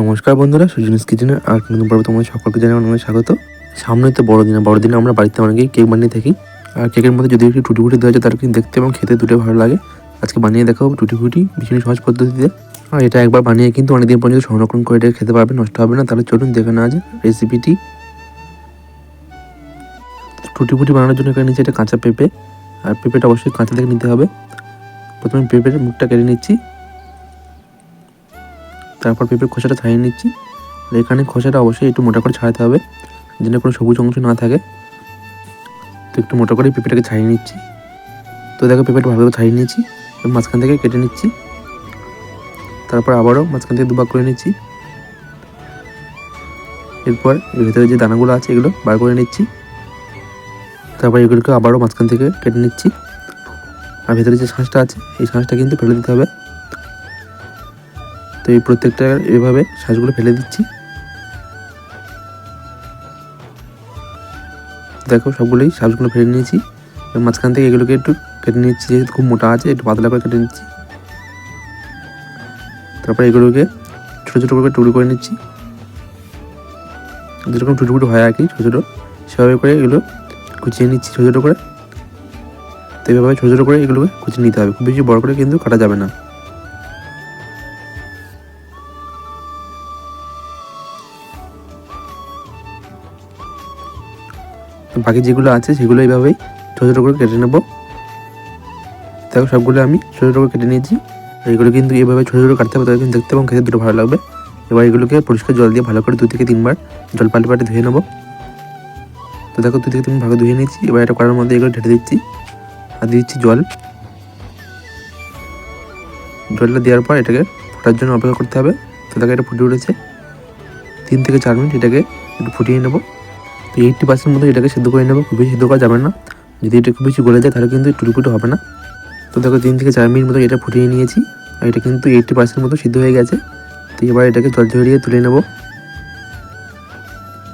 নমস্কার বন্ধুরা সুজনিস কিচেনের আর নতুন পর্বে তোমাদের সকলকে জানাই অনেক স্বাগত। সামনে তো বড়দিন বড়দিনে আমরা বাড়িতে অনেকেই কেক বানিয়ে থাকি। আর কেকের মধ্যে যদি একটু টুটি ফুটি দেওয়া যায় তার কিন্তু দেখতে এবং খেতে দুটো ভালো লাগে। আজকে বানিয়ে দেখাবো টুটি ফুটি ভীষণ সহজ পদ্ধতিতে। আর এটা একবার বানিয়ে কিন্তু অনেকদিন পর্যন্ত সংরক্ষণ করে এটা খেতে পারবে, নষ্ট হবে না। তাহলে চলুন দেখে নেওয়া যায় রেসিপিটি টুটি ফুটি বানানোর জন্য এখানে নিচে একটা কাঁচা পেঁপে। আর পেঁপেটা অবশ্যই কাঁচা থেকে নিতে হবে। প্রথমে পেঁপের মুখটা কেটে নিচ্ছি। তারপর পেঁপের খোসাটা ছাড়িয়ে নিচ্ছি। এখানে খোসাটা অবশ্যই একটু মোটা করে ছাড়াতে হবে, যেন কোনো সবুজ অংশ না থাকে। তো একটু মোটা করে পেঁপেটাকে ছাড়িয়ে নিচ্ছি। তো দেখো পেঁপেটা ভালো করে ছাড়িয়ে এবার মাঝখান থেকে কেটে নিচ্ছি। তারপর আবারও মাঝখান থেকে দুভাগ করে নিচ্ছি। এরপর এর ভেতরে যে দানাগুলো আছে এগুলো বার করে নিচ্ছি। তারপর এগুলোকে আবারও মাঝখান থেকে কেটে নিচ্ছি। আর ভেতরে যে শাঁসটা আছে, এই শাঁসটা কিন্তু ফেলে দিতে হবে। তো এই প্রত্যেকটা এভাবে শাঁসগুলো ফেলে দিচ্ছি। দেখো, সবগুলোই শাঁসগুলো ফেলে নিয়েছি। মাঝখান থেকে এগুলোকে একটু কেটে নিচ্ছি, যেহেতু খুব মোটা আছে, একটু পাতলা করে কেটে নিচ্ছি। তারপর এগুলোকে ছোটো ছোটো করে টুকরো করে নিচ্ছি। যেরকম টুটু টুটু হয় আর কি, ছোটো ছোটো, সেভাবে করে এগুলো কুচিয়ে নিচ্ছি ছোটো ছোটো করে। তো এইভাবে ছোটো ছোটো করে এগুলোকে কুচিয়ে নিতে হবে। খুব বেশি বড় করে কিন্তু কাটা যাবে না। বাকি যেগুলো আছে সেগুলো এইভাবেই ছোটো ছোটো করে কেটে নেব। দেখো, সবগুলো আমি ছোটো ছোটো করে কেটে নিয়েছি। এগুলো কিন্তু এইভাবে ছোটো ছোটো কাটতে হবে তাদের কিন্তু দেখতে এবং খেতে দুটো ভালো লাগবে। এবার এগুলোকে পরিষ্কার জল দিয়ে ভালো করে দু থেকে তিনবার জল পাল্টে পাল্টে ধুয়ে নেব। তো দেখো, দু থেকে তিন ভাগে ধুয়ে নিয়েছি। এবার এটা করার মধ্যে এগুলো ঢেলে দিচ্ছি। আর দিচ্ছি জল। জলটা দেওয়ার পর এটাকে ফোটার জন্য অপেক্ষা করতে হবে। তো দেখো, এটা ফুটে উঠেছে। তিন থেকে চার মিনিট এটাকে একটু ফুটিয়ে নেব। এইটটি পার্সেন্ট মতো এটাকে সিদ্ধ করে নেব, খুব বেশি সিদ্ধ করা যাবে না। যদি এটা খুব বেশি গলে যায়, তাহলে কিন্তু টুটুপুটু হবে না। তো দেখো, তিন থেকে চার মিনিট মতো এটা ফুটিয়ে নিয়েছি, আর এটা কিন্তু এইটটি পার্সেন্ট মতো সিদ্ধ হয়ে গেছে। তো এবার এটাকে জল ঝরিয়ে তুলে নেব।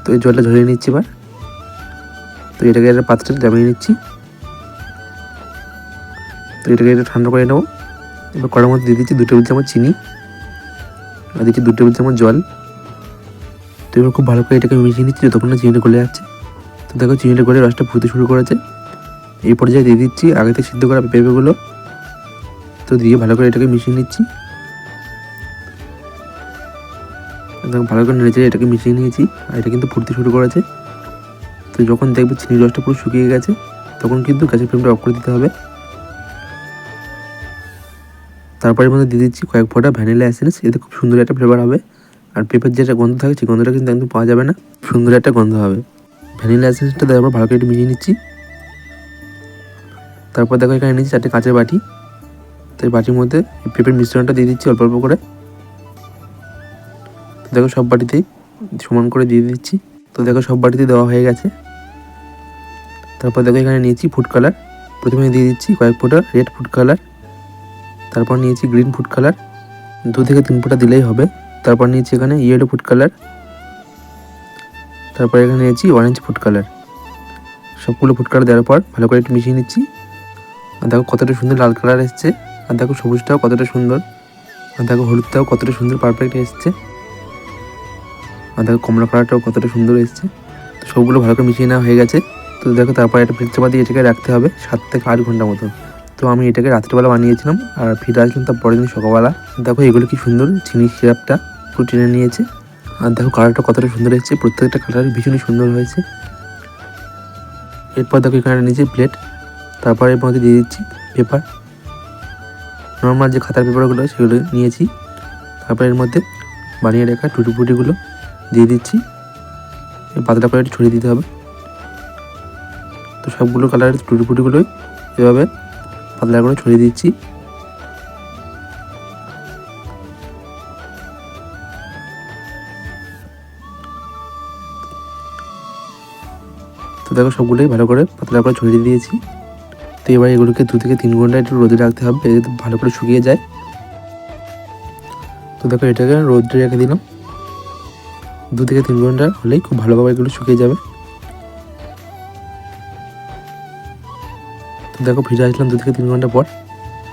তো এই জলটা ঝরিয়ে নিচ্ছি এবার। তো এটাকে একটা পাত্রে জামিয়ে নিচ্ছি। তো এটাকে একটু ঠান্ডা করে নেব। এবার কড়ার মধ্যে দিয়ে দিচ্ছি দু টেবিল চামচ চিনি, আর দিচ্ছি দু টেবিল চামচ জল। তো এবার খুব ভালো করে এটাকে মিশিয়ে নিচ্ছি যতক্ষণ না চিনিটা গলে যাচ্ছে। তো দেখো, চিনিটা গলে রসটা ফুটতে শুরু করেছে। এই পর্যায়ে দিয়ে দিচ্ছি, আগে থেকে সিদ্ধ করা পেঁপেগুলো। তো দিয়ে ভালো করে এটাকে মিশিয়ে নিচ্ছি। দেখো ভালো করে নেড়ে এটাকে মিশিয়ে নিয়েছি, আর এটা কিন্তু ফুটতে শুরু করেছে। তো যখন দেখবে চিনির রসটা পুরো শুকিয়ে গেছে, তখন কিন্তু গ্যাসের ফ্লেমটা অফ করে দিতে হবে। তারপরে মধ্যে দিয়ে দিচ্ছি কয়েক ফোঁটা ভ্যানিলা এসেন্স, এতে খুব সুন্দর একটা ফ্লেভার হবে। আর পেঁপের যেটা গন্ধ থাকে, সেই গন্ধটা কিন্তু একদম পাওয়া যাবে না। সুন্দর একটা গন্ধ হবে। ভ্যানিলা এসেন্সটা পর ভালো করে মিশিয়ে নিচ্ছি। তারপর দেখো, এখানে নিচ্ছি চারটে কাঁচের বাটি। তো এই বাটির মধ্যে পেঁপের মিশ্রণটা দিয়ে দিচ্ছি অল্প অল্প করে। তো দেখো, সব বাটিতেই সমান করে দিয়ে দিচ্ছি। তো দেখো, সব বাটিতে দেওয়া হয়ে গেছে। তারপর দেখো, এখানে নিয়েছি ফুড কালার। প্রথমে দিয়ে দিচ্ছি কয়েক ফোঁটা রেড ফুড কালার। তারপর নিয়েছি গ্রিন ফুড কালার। দু থেকে তিন ফোঁটা দিলেই হবে। তারপর নিয়েছি এখানে ইয়েলো ফুড কালার তারপর এখানে নিয়েছি অরেঞ্জ ফুড কালার সবগুলো ফুড কালার দেওয়ার পর ভালো করে একটু মিশিয়ে নিচ্ছি। আর দেখো কতটা সুন্দর লাল কালার এসছে। আর দেখো সবুজটাও কতটা সুন্দর। আর দেখো হলুদটাও কতটা সুন্দর পারফেক্ট এসছে। আর দেখো কমলা কালারটাও কতটা সুন্দর এসছে। তো সবগুলো ভালো করে মিশিয়ে নেওয়া হয়ে গেছে। তো দেখো তারপর একটা ফ্রিজ চাপা দিয়ে এটাকে রাখতে হবে সাত থেকে আট ঘণ্টা মতো তো আমি এটাকে রাত্রিবেলা বানিয়েছিলাম আর ফিরে আসলাম তার পরের দিন সকালবেলা। দেখো এগুলো কি সুন্দর চিনি সিরাপটা পুরো টেনে নিয়েছে। আর দেখো কালারটা কতটা সুন্দর এসেছে, প্রত্যেকটা কালার ভীষণই সুন্দর হয়েছে। এরপর দেখো এখানে নিচে প্লেট তারপর এর মধ্যে দিয়ে দিচ্ছি পেপার নর্মাল যে খাতার পেপারগুলো সেগুলো নিয়েছি। তারপর এর মধ্যে বানিয়ে রাখা টুটি ফুটিগুলো দিয়ে দিচ্ছি। পাতলা করে একটু ছড়িয়ে দিতে হবে। তো সবগুলো কালারের টুটি ফুটিগুলোই এভাবে পাতলা করে ছড়িয়ে দিচ্ছি। দেখো সবগুলোই ভালো করে পাতলা করে ছড়িয়ে দিয়েছি। তো এবার এগুলোকে দু থেকে তিন ঘণ্টা একটু রোদে রাখতে হবে, যাতে ভালো করে শুকিয়ে যায়। তো দেখো এটাকে রোদে রেখে দিলাম। দু থেকে তিন ঘণ্টা হলেই খুব ভালোভাবে এগুলো শুকিয়ে যাবে। তো দেখো ফিরে আসলাম দু থেকে তিন ঘণ্টা পর।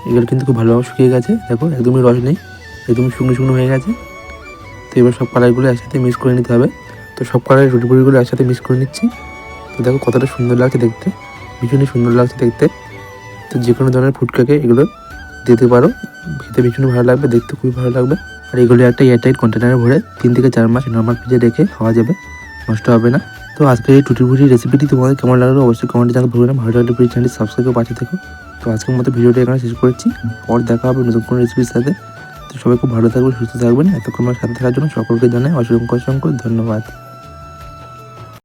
এগুলো কিন্তু খুব ভালোভাবে শুকিয়ে গেছে। দেখো একদমই রস নেই, একদমই শুকনো শুকনো হয়ে গেছে। তো এবার সব কালারগুলো একসাথে মিক্স করে নিতে হবে। তো সব কালারের রুটি পুরিগুলো একসাথে মিক্স করে নিচ্ছি। তো দেখো কতটা সুন্দর লাগছে দেখতে, ভীষণই সুন্দর লাগছে দেখতে। তো যে কোনো ধরনের ফুটকাকে এগুলো দিতে পারো। খেতে ভীষণ ভালো লাগবে, দেখতে খুবই ভালো লাগবে। আর এগুলো একটা এয়ারটাইট কন্টেনারে ভরে তিন থেকে চার মাস নর্মাল ফ্রিজে রেখে খাওয়া যাবে, নষ্ট হবে না। তো আজকের এই টুটি ফুটি রেসিপিটি তোমাদের কেমন লাগল অবশ্যই কমেন্টে জানাতে ভুলবে না। ভালো লাগলে প্লিজ চ্যানেলটি সাবস্ক্রাইব করে পাঠিয়ে থেকো। তো আজকের মতো ভিডিওটা এখানে শেষ করেছি। পর দেখা হবে নতুন কোনো রেসিপির সাথে। তো সবাই খুব ভালো থাকবেন, সুস্থ থাকবেন। এতক্ষণ আমার সাথে থাকার জন্য সকলকে জানাই অসংখ্য অসংখ্য ধন্যবাদ।